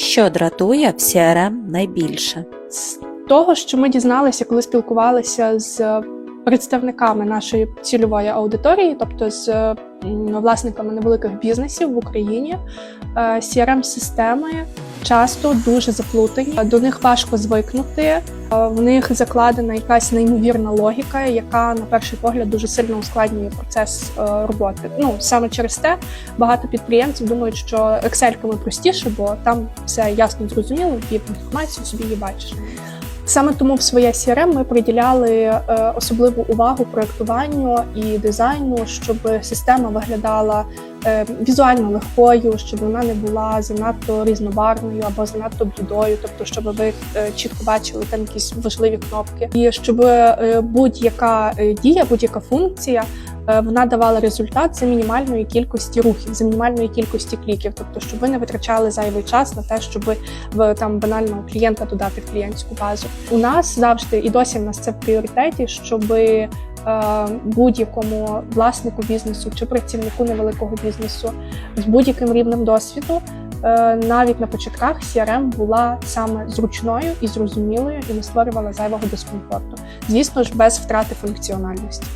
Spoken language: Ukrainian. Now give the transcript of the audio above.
Що дратує в CRM найбільше? з того, що ми дізналися, коли спілкувалися з представниками нашої цільової аудиторії, тобто з власниками невеликих бізнесів в Україні, е, CRM-системи часто дуже заплутані. До них важко звикнути. Е, В них закладена якась неймовірна логіка, яка на перший погляд дуже сильно ускладнює процес е, роботи. Ну саме через те багато підприємців думають, що Excel-ками простіше, бо там все ясно зрозуміло, і інформацію собі її бачиш. Саме тому в своє CRM ми приділяли е, особливу увагу проектуванню і дизайну, щоб система виглядала е, візуально легкою, щоб вона не була занадто різнобарвною або занадто блідою, тобто, щоб ви е, чітко бачили там якісь важливі кнопки, і щоб будь-яка дія, будь-яка функція. Е, Вона давала результат за мінімальної кількості рухів, за мінімальної кількості кліків, тобто, щоб ви не витрачали зайвий час на те, щоб в там банального клієнта додати в клієнтську базу. У нас завжди і досі в нас це в пріоритеті, щоб е, будь-якому власнику бізнесу чи працівнику невеликого бізнесу з будь-яким рівнем досвіду. е, Навіть на початках CRM була саме зручною і зрозумілою і не створювала зайвого дискомфорту. Звісно ж, без втрати функціональності.